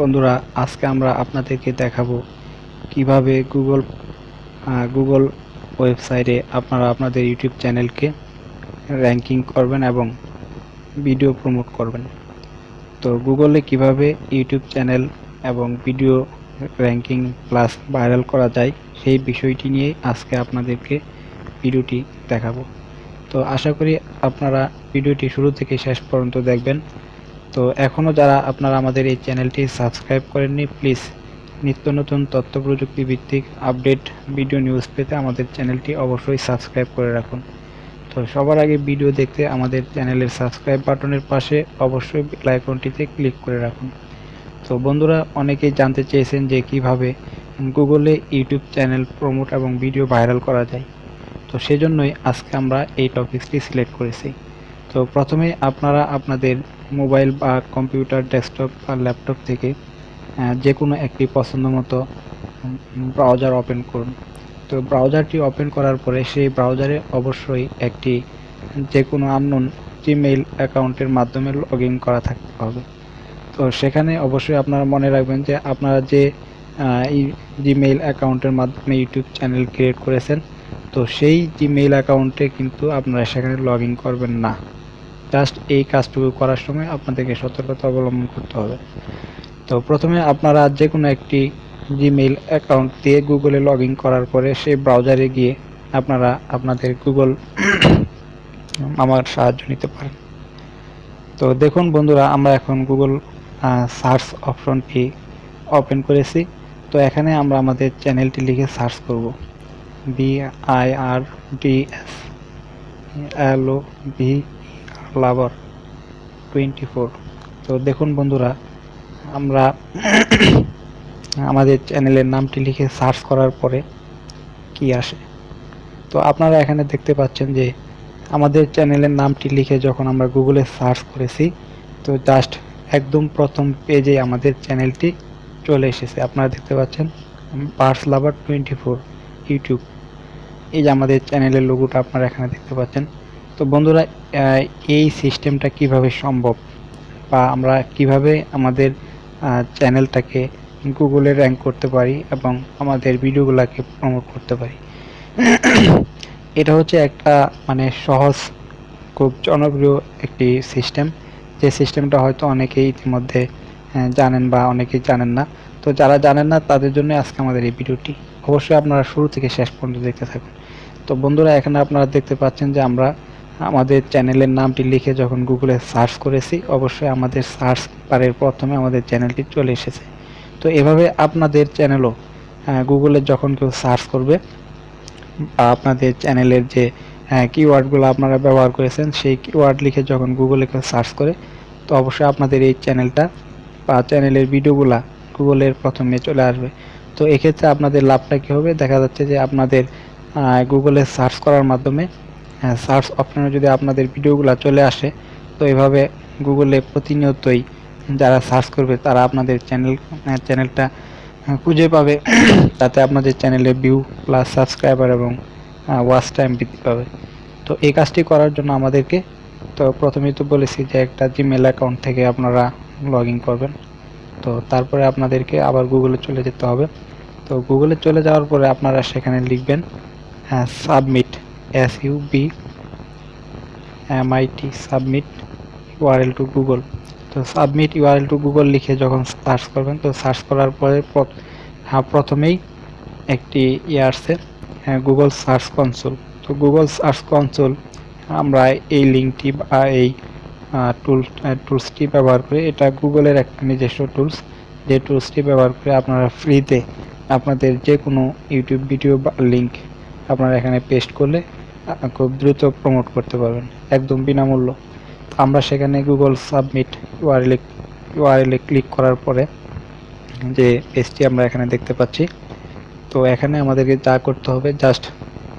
বন্ধুরা, আজকে আমরা আপনাদেরকে দেখাবো কীভাবে গুগল গুগল ওয়েবসাইটে আপনারা আপনাদের ইউটিউব চ্যানেলকে র্যাঙ্কিং করবেন এবং ভিডিও প্রমোট করবেন। তো গুগলে কীভাবে ইউটিউব চ্যানেল এবং ভিডিও র্যাঙ্কিং প্লাস ভাইরাল করা যায় সেই বিষয়টি নিয়ে আজকে আপনাদেরকে ভিডিওটি দেখাবো। তো আশা করি আপনারা ভিডিওটি শুরু থেকে শেষ পর্যন্ত দেখবেন। তো এখনও যারা আপনারা আমাদের এই চ্যানেলটি সাবস্ক্রাইব করেননি প্লিজ নিত্য নতুন তথ্য প্রযুক্তি ভিত্তিক আপডেট ভিডিও নিউজ পেতে আমাদের চ্যানেলটি অবশ্যই সাবস্ক্রাইব করে রাখুন। তো সবার আগে ভিডিও দেখতে আমাদের চ্যানেলের সাবস্ক্রাইব বাটনের পাশে অবশ্যই আইকনটিতে ক্লিক করে রাখুন। তো বন্ধুরা, অনেকেই জানতে চেয়েছেন যে কীভাবে গুগলে ইউটিউব চ্যানেল প্রমোট এবং ভিডিও ভাইরাল করা যায়। তো সেজন্যই আজকে আমরা এই টপিকসটি সিলেক্ট করেছি। তো প্রথমে আপনারা আপনাদের মোবাইল বা কম্পিউটার, ডেস্কটপ বা ল্যাপটপ থেকে যে কোনো একটি পছন্দ মতো ব্রাউজার ওপেন করুন। তো ব্রাউজারটি ওপেন করার পরে সেই ব্রাউজারে অবশ্যই একটি যে কোনো আননোন জিমেইল অ্যাকাউন্টের মাধ্যমে লগ করা থাকতে হবে। তো সেখানে অবশ্যই আপনারা মনে রাখবেন যে আপনারা যে জিমেইল অ্যাকাউন্টের মাধ্যমে ইউটিউব চ্যানেল ক্রিয়েট করেছেন, তো সেই জিমেইল অ্যাকাউন্টে কিন্তু আপনারা সেখানে লগ করবেন না। জাস্ট এই কাজটুকু করার সময় আপনাদেরকে সতর্কতা অবলম্বন করতে হবে। তো প্রথমে আপনারা যে কোনো একটি জিমেইল অ্যাকাউন্ট দিয়ে গুগলে লগ করার পরে সেই ব্রাউজারে গিয়ে আপনারা আপনাদের গুগল আমার সাহায্য নিতে পারেন। তো দেখুন বন্ধুরা, আমরা এখন গুগল সার্চ অপশনটি ওপেন করেছি। তো এখানে আমরা আমাদের চ্যানেলটি লিখে সার্চ করব। B I R D S L O V lover twenty four তো দেখুন বন্ধুরা, আমরা আমাদের চ্যানেলের নামটি লিখে সার্চ করার পরে কি আসে? তো আপনারা এখানে দেখতে পাচ্ছেন যে, আমাদের চ্যানেলের নামটি লিখে যখন আমরা গুগলে সার্চ করেছি, তো জাস্ট একদম প্রথম পেজে আমাদের চ্যানেলটি চলে এসেছে। আপনারা দেখতে পাচ্ছেন purse lover twenty four YouTube এই যে আমাদের চ্যানেলের লোগোটা আপনারা এখানে দেখতে পাচ্ছেন। তো বন্ধুরা এই সিস্টেমটা কীভাবে সম্ভব? বা আমরা কীভাবে আমাদের চ্যানেলটাকে গুগলে র্যাঙ্ক করতে পারি এবং আমাদের ভিডিওগুলোকে প্রমোট করতে পারি? এটা হচ্ছে একটা মানে সহজ, খুব জনপ্রিয় একটি সিস্টেম। যে সিস্টেমটা হয়তো অনেকেই ইতিমধ্যে জানেন বা অনেকেই জানেন না। তো যারা জানেন না, তাদের জন্য আজকে আমাদের এই ভিডিওটি। অবশ্যই আপনারা শুরু থেকে শেষ পর্যন্ত দেখতে থাকুন। তো বন্ধুরা, এখানে আপনারা দেখতে পাচ্ছেন যে আমরা আমাদের চ্যানেলের নামটি লিখে যখন গুগলে সার্চ করেছি, অবশ্যই আমাদের সার্চ বারের প্রথমে আমাদের চ্যানেলটি চলে এসেছে। তো এভাবে আপনাদের চ্যানেলও গুগলে যখন কেউ সার্চ করবে আপনাদের চ্যানেলের যে কিওয়ার্ডগুলো আপনারা ব্যবহার করেছেন, সেই কিওয়ার্ড লিখে যখন গুগলে কেউ সার্চ করে, তো অবশ্যই আপনাদের এই চ্যানেলটা বা চ্যানেলের ভিডিওগুলা গুগলের প্রথমে চলে আসবে। তো এক্ষেত্রে আপনাদের লাভটা কী হবে? দেখা যাচ্ছে যে আপনাদের গুগলে সার্চ করার মাধ্যমে সার্চ অপশনে যদি আপনাদের ভিডিওগুলো চলে আসে, তো এভাবে গুগলে প্রতিনিয়তই যারা সার্চ করবে, তারা আপনাদের চ্যানেল চ্যানেলটা খুঁজে পাবে। তাতে আপনাদের চ্যানেলে ভিউ প্লাস সাবস্ক্রাইবার এবং ওয়াচ টাইম বৃদ্ধি পাবে। তো এই কাজটি করার জন্য আমাদেরকে, তো প্রথমেই তো বলেছি যে একটা জিমেল অ্যাকাউন্ট থেকে আপনারা লগ করবেন। তো তারপরে আপনাদেরকে আবার গুগলে চলে যেতে হবে। তো গুগলে চলে যাওয়ার পরে আপনারা সেখানে লিখবেন হ্যাঁ submit S B M I T submit URL to Google তো সাবমিট ইউআরএল টু গুগল লিখে যখন সার্চ করবেন তো সার্চ করার পরে হ্যাঁ, প্রথমেই একটি ইয়ে আসছে গুগল সার্চ কনসোল তো গুগল সার্চ কনসোল আমরা এই লিঙ্কটি বা এই টুল টুলসটি ব্যবহার করে। এটা গুগলের একটা নিজস্ব টুলস যে টুলসটি ব্যবহার করে আপনারা ফ্রিতে আপনাদের যে কোনো ইউটিউব ভিডিও বা লিঙ্ক আপনারা এখানে পেস্ট করলে খুব দ্রুত প্রমোট করতে পারবেন, একদম বিনামূল্য। আমরা সেখানে Google submit URL URL click করার পরে যে পেজটি আমরা এখানে দেখতে পাচ্ছি, তো এখানে আমাদেরকে যা করতে হবে জাস্ট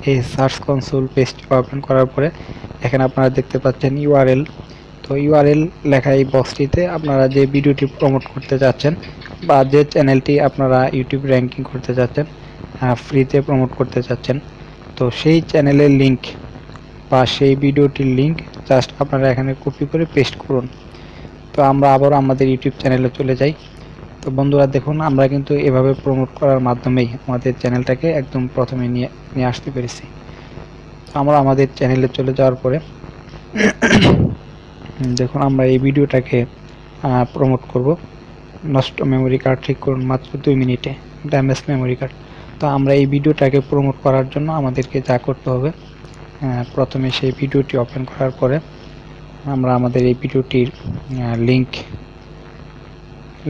এই সার্চ কনসোল পেজটি ওপেন করার পরে এখানে আপনারা দেখতে পাচ্ছেন ইউআরএল তো ইউআরএল লেখা এই বক্সটিতে আপনারা যে ভিডিওটি প্রমোট করতে যাচ্ছেন বা যে চ্যানেলটি আপনারা ইউটিউব র্যাঙ্কিং করতে যাচ্ছেন ফ্রিতে প্রমোট করতে চাচ্ছেন তো সেই চ্যানেলের লিংক বা সেই ভিডিওটির লিংক জাস্ট আপনারা এখানে কপি করে পেস্ট করুন। তো আমরা আবার আমাদের ইউটিউব চ্যানেলে চলে যাই। তো বন্ধুরা দেখুন, আমরা কিন্তু এভাবে প্রমোট করার মাধ্যমেই আমাদের চ্যানেলটাকে একদম প্রথমে নিয়ে নিয়ে আসতে পেরেছি। তো আমরা আমাদের চ্যানেলে চলে যাওয়ার পরে দেখুন, আমরা এই ভিডিওটাকে প্রমোট করব। নষ্ট মেমোরি কার্ড ঠিক করুন মাত্র দুই মিনিটে। ড্যামেজ মেমোরি কার্ড তো আমরা এই ভিডিওটাকে প্রমোট করার জন্য আমাদেরকে যা করতে হবে প্রথমে সেই ভিডিওটি ওপেন করার পরে আমরা আমাদের এই ভিডিওটির লিংক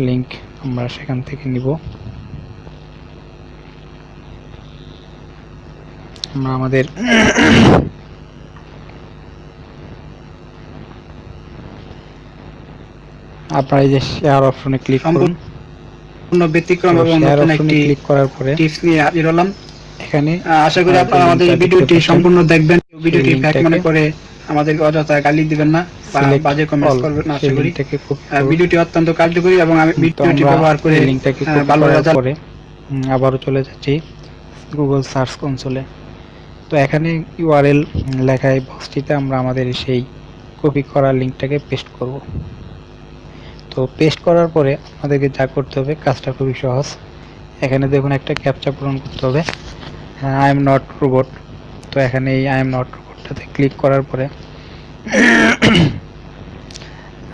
লিংক আমরা সেখান থেকে নিব। আমরা আমাদের আপনারা এই যে শেয়ার অপশনে ক্লিক করুন। সম্পূর্ণ ব্যতিক্রম এবং নতুন একটি ক্লিক করার পরে টিপস নিয়ে হাজির হলাম। এখানে আশা করি আপনারা আমাদের ভিডিওটি সম্পূর্ণ দেখবেন। ভিডিওটি ফ্যাক মনে করে আমাদেরকে অযথা গালি দিবেন না বাজে কমেন্টস all, করবেন না আশা করি। ভিডিওটি অত্যন্ত কার্যকরী এবং আমি ভিডিওটি ব্যবহার করে এই লিঙ্কটাকে ভালো রেজাল্ট উম, আবারও চলে যাচ্ছি গুগল সার্চ কনসোলে তো এখানে ইউআরএল লেখা এই বক্সটিতে আমরা আমাদের সেই কপি করা লিঙ্কটাকে পেস্ট করব। তো পেস্ট করার পরে আমাদেরকে যা করতে হবে, কাজটা খুবই সহজ। এখানে দেখুন একটা ক্যাপচা পূরণ করতে হবে। আই এম নট রোবট তো এখানে এই আই এম নট রোবটটাতে ক্লিক করার পরে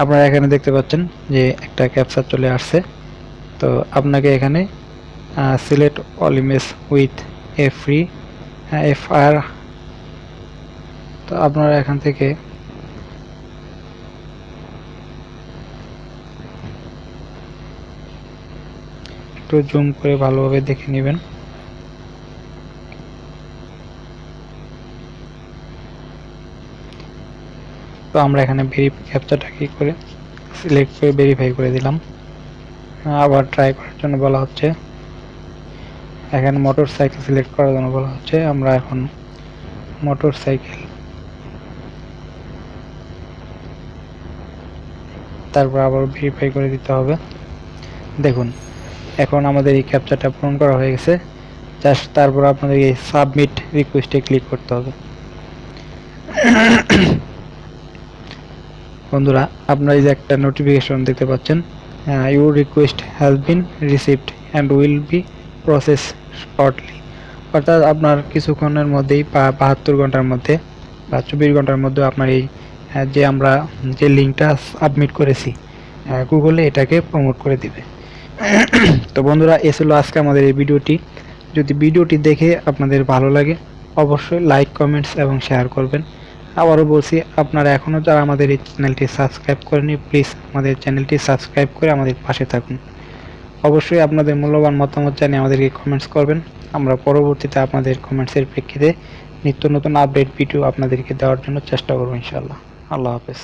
আপনারা এখানে দেখতে পাচ্ছেন যে একটা ক্যাপচার চলে আসছে। তো আপনাকে এখানে select all image with a free F R তো আপনারা এখান থেকে একটু জুম করে ভালোভাবে দেখে নেবেন। তো আমরা এখানে ভেরি ক্যাপচারটা কি করে সিলেক্ট করে ভেরিফাই করে দিলাম। আবার ট্রাই করার জন্য বলা হচ্ছে। এখানে মোটর সাইকেল সিলেক্ট করার জন্য বলা হচ্ছে। আমরা এখন মোটর সাইকেল তারপর আবার ভেরিফাই করে দিতে হবে। দেখুন এখন আমাদের এই ক্যাপচারটা পূরণ করা হয়ে গেছে। জাস্ট তারপর আপনাদের এই সাবমিট রিকোয়েস্টে ক্লিক করতে হবে। বন্ধুরা, আপনারা এই যে একটা নোটিফিকেশন দেখতে পাচ্ছেন your request has been received and will be process shortly অর্থাৎ আপনার কিছুক্ষণের মধ্যেই বাহাত্তর ঘণ্টার মধ্যে বা চব্বিশ ঘণ্টার মধ্যে আপনার এই যে আমরা যে লিঙ্কটা সাবমিট করেছি গুগলে এটাকে প্রমোট করে দিবে। তো বন্ধুরা, এ ছিল আজকে আমাদের এই ভিডিওটি। যদি ভিডিওটি দেখে আপনাদের ভালো লাগে, অবশ্যই লাইক কমেন্টস এবং শেয়ার করবেন। আবারও বলছি, আপনারা এখনও যারা আমাদের এই চ্যানেলটি সাবস্ক্রাইব করেনি প্লিজ আমাদের চ্যানেলটি সাবস্ক্রাইব করে আমাদের পাশে থাকুন। অবশ্যই আপনাদের মূল্যবান মতামত জানিয়ে আমাদেরকে কমেন্টস করবেন। আমরা পরবর্তীতে আপনাদের কমেন্টসের প্রেক্ষিতে নিত্য নতুন আপডেট ভিডিও আপনাদেরকে দেওয়ার জন্য চেষ্টা করব ইনশাল্লাহ আল্লাহ হাফেজ।